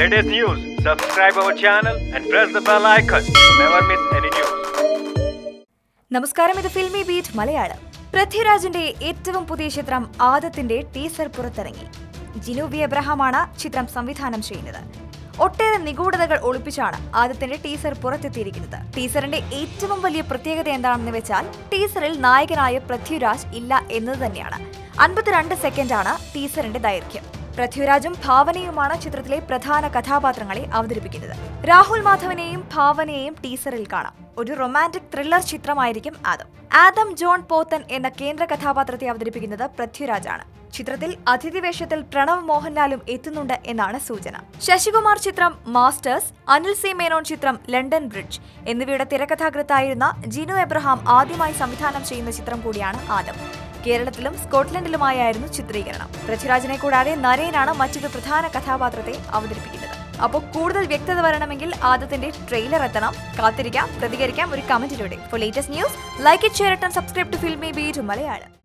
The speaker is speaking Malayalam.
latest news, subscribe our channel and press the bell icon to never miss any news. നമസ്കാരം ഇത് ഫിൽമി ബീറ്റ് മലയാളം. പൃഥ്വിരാജിന്റെ ഏറ്റവും പുതിയ ചിത്രം ആദത്തിന്റെ ടീസർ പുറത്തിറങ്ങി. ജിനൂബി എബ്രഹാമാണ് ചിത്രം സംവിധാനം ചെയ്യുന്നത്. ഒട്ടേറെ നിഗൂഢതകൾ ഒളിപ്പിച്ചാണ് ആദത്തിന്റെ ടീസർ പുറത്തെത്തിയിരിക്കുന്നത്. ടീസറിന്റെ ഏറ്റവും വലിയ പ്രത്യേകത എന്താണെന്ന് വെച്ചാൽ ടീസറിൽ നായകനായ പൃഥ്വിരാജ് ഇല്ല എന്നത് തന്നെയാണ്. അൻപത്തിരണ്ട് സെക്കൻഡാണ് ടീസറിന്റെ ദൈർഘ്യം. പൃഥ്വിരാജും ഭാവനയുമാണ് ചിത്രത്തിലെ പ്രധാന കഥാപാത്രങ്ങളെ അവതരിപ്പിക്കുന്നത്. രാഹുൽ മാധവനെയും ഭാവനയെയും ടീസറിൽ കാണാം. ഒരു റൊമാന്റിക് ത്രില്ലർ ചിത്രമായിരിക്കും ആദം. ആദം ജോൺ പോത്തൻ എന്ന കേന്ദ്ര കഥാപാത്രത്തെ അവതരിപ്പിക്കുന്നത് പൃഥ്വിരാജാണ്. ചിത്രത്തിൽ അതിഥി വേഷത്തിൽ പ്രണവ് മോഹൻലാലും എത്തുന്നുണ്ട് എന്നാണ് സൂചന. ശശികുമാർ ചിത്രം മാസ്റ്റേഴ്സ് അനിൽ സി മേനോൻ ചിത്രം ലണ്ടൻ ബ്രിഡ്ജ് എന്നിവയുടെ തിരക്കഥാകൃത്തായിരുന്ന ജിനു എബ്രഹാം ആദ്യമായി സംവിധാനം ചെയ്യുന്ന ചിത്രം കൂടിയാണ് ആദം. കേരളത്തിലും സ്കോട്ട്ലൻഡിലുമായായിരുന്നു ചിത്രീകരണം. പൃഥ്വിരാജിനെ കൂടാതെ നരേനാണ് മറ്റൊരു പ്രധാന കഥാപാത്രത്തെ അവതരിപ്പിക്കുന്നത്. അപ്പോൾ കൂടുതൽ വ്യക്തത വരണമെങ്കിൽ ആദ്യത്തിന്റെ ട്രെയിലർ എത്തണം. കാത്തിരിക്കാം പ്രതികരിക്കാം ഒരു കമന്റിലൂടെ. For latest news like it share and subscribe to Filmibeat Malayalam